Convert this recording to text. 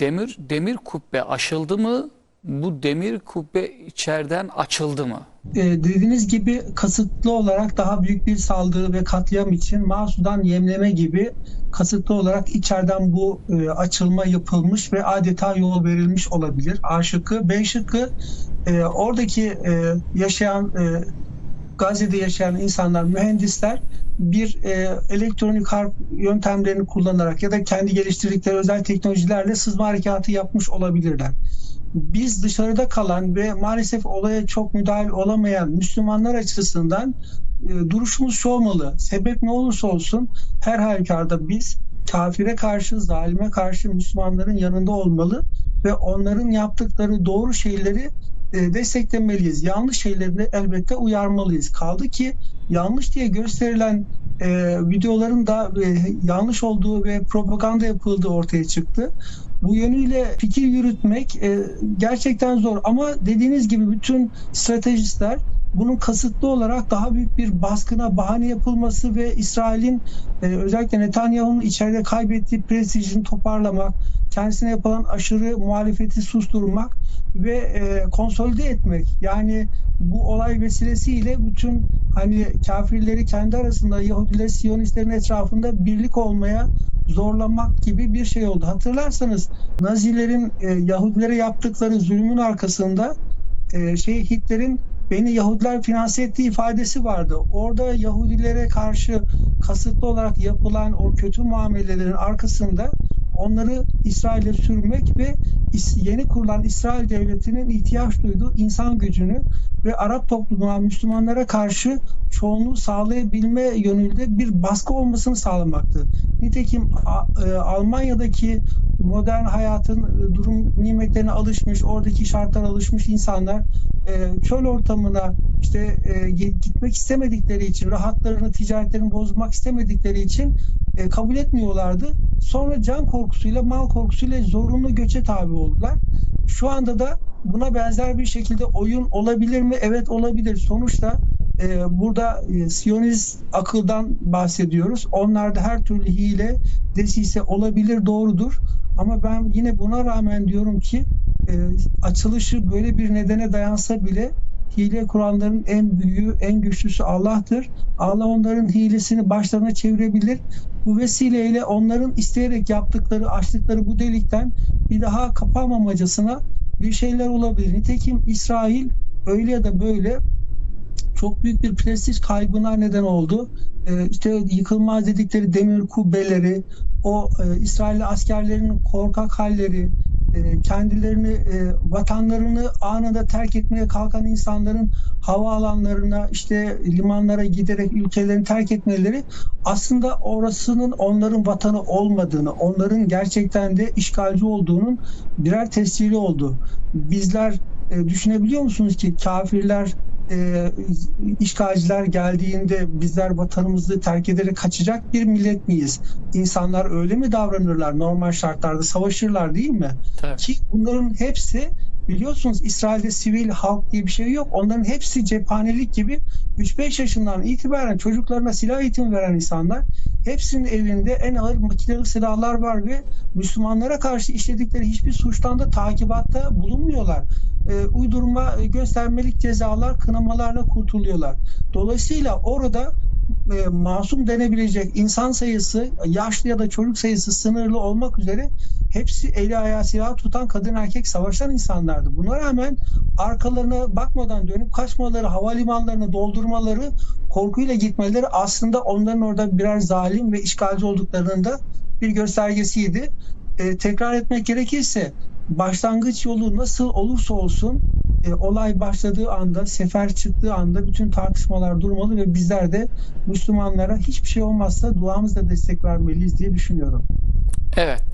demir demir kubbe aşıldı mı? Bu demir kubbe içeriden açıldı mı? Ee, dediğiniz gibi kasıtlı olarak daha büyük bir saldırı ve katliam için Masu'dan yemleme gibi kasıtlı olarak içeriden bu e, açılma yapılmış ve adeta yol verilmiş olabilir. A şıkkı. B şıkkı e, oradaki e, yaşayan e, Gazze'de yaşayan insanlar, mühendisler bir e, elektronik harp yöntemlerini kullanarak ya da kendi geliştirdikleri özel teknolojilerle sızma harekatı yapmış olabilirler. Biz dışarıda kalan ve maalesef olaya çok müdahil olamayan Müslümanlar açısından e, duruşumuz şu olmalı. Sebep ne olursa olsun her halükarda biz kafire karşı, zalime karşı Müslümanların yanında olmalı ve onların yaptıkları doğru şeyleri e, desteklemeliyiz. Yanlış şeyleri de elbette uyarmalıyız. Kaldı ki yanlış diye gösterilen e, videoların da e, yanlış olduğu ve propaganda yapıldığı ortaya çıktı. Bu yönüyle fikir yürütmek e, gerçekten zor ama dediğiniz gibi bütün stratejistler bunun kasıtlı olarak daha büyük bir baskına bahane yapılması ve İsrail'in e, özellikle Netanyahu'nun içeride kaybettiği prestijini toparlamak, kendisine yapılan aşırı muhalefeti susturmak ve e, konsolide etmek. Yani bu olay vesilesiyle bütün hani kafirleri kendi arasında Yahudiler, Siyonistlerin etrafında birlik olmaya zorlamak gibi bir şey oldu. Hatırlarsanız Nazilerin e, Yahudilere yaptıkları zulmün arkasında e, şey Hitler'in beni Yahudiler finanse ettiği ifadesi vardı. Orada Yahudilere karşı kasıtlı olarak yapılan o kötü muamelelerin arkasında onları İsrail'e sürmek ve yeni kurulan İsrail devletinin ihtiyaç duyduğu insan gücünü ve Arap toplumuna, Müslümanlara karşı çoğunluğu sağlayabilme yönünde bir baskı olmasını sağlamaktı. Nitekim e, Almanya'daki modern hayatın e, durum nimetlerine alışmış, oradaki şartlara alışmış insanlar e, çöl ortamına işte gitmek istemedikleri için, rahatlarını, ticaretlerini bozmak istemedikleri için kabul etmiyorlardı. Sonra can korkusuyla, mal korkusuyla zorunlu göçe tabi oldular. Şu anda da buna benzer bir şekilde oyun olabilir mi? Evet olabilir. Sonuçta e, burada e, Siyonist akıldan bahsediyoruz. Onlarda her türlü hile, desise olabilir, doğrudur. Ama ben yine buna rağmen diyorum ki e, açılışı böyle bir nedene dayansa bile hile kuranların en büyüğü, en güçlüsü Allah'tır. Allah onların hilesini başlarına çevirebilir. Bu vesileyle onların isteyerek yaptıkları, açtıkları bu delikten bir daha kapanmamacasına bir şeyler olabilir. Nitekim İsrail öyle ya da böyle çok büyük bir prestij kaybına neden oldu. Ee, işte yıkılmaz dedikleri demir kubbeleri, o e, İsrailli askerlerinin korkak halleri, kendilerini e, vatanlarını anında terk etmeye kalkan insanların havaalanlarına işte limanlara giderek ülkelerini terk etmeleri aslında orasının onların vatanı olmadığını, onların gerçekten de işgalci olduğunun birer tescili oldu. Bizler e, düşünebiliyor musunuz ki kafirler e, işgalciler geldiğinde bizler vatanımızı terk ederek kaçacak bir millet miyiz? İnsanlar öyle mi davranırlar? Normal şartlarda savaşırlar değil mi? Tabii. Ki bunların hepsi biliyorsunuz İsrail'de sivil halk diye bir şey yok. Onların hepsi cephanelik gibi 3-5 yaşından itibaren çocuklarına silah eğitimi veren insanlar. Hepsinin evinde en ağır makineli silahlar var ve Müslümanlara karşı işledikleri hiçbir suçtan da takibatta bulunmuyorlar e, uydurma göstermelik cezalar, kınamalarla kurtuluyorlar. Dolayısıyla orada e, masum denebilecek insan sayısı, yaşlı ya da çocuk sayısı sınırlı olmak üzere hepsi eli ayağı silah tutan kadın erkek savaşan insanlardı. Buna rağmen arkalarına bakmadan dönüp kaçmaları, havalimanlarını doldurmaları, korkuyla gitmeleri aslında onların orada birer zalim ve işgalci olduklarının da bir göstergesiydi. E, tekrar etmek gerekirse başlangıç yolu nasıl olursa olsun e, olay başladığı anda, sefer çıktığı anda bütün tartışmalar durmalı ve bizler de Müslümanlara hiçbir şey olmazsa duamızla destek vermeliyiz diye düşünüyorum. Evet.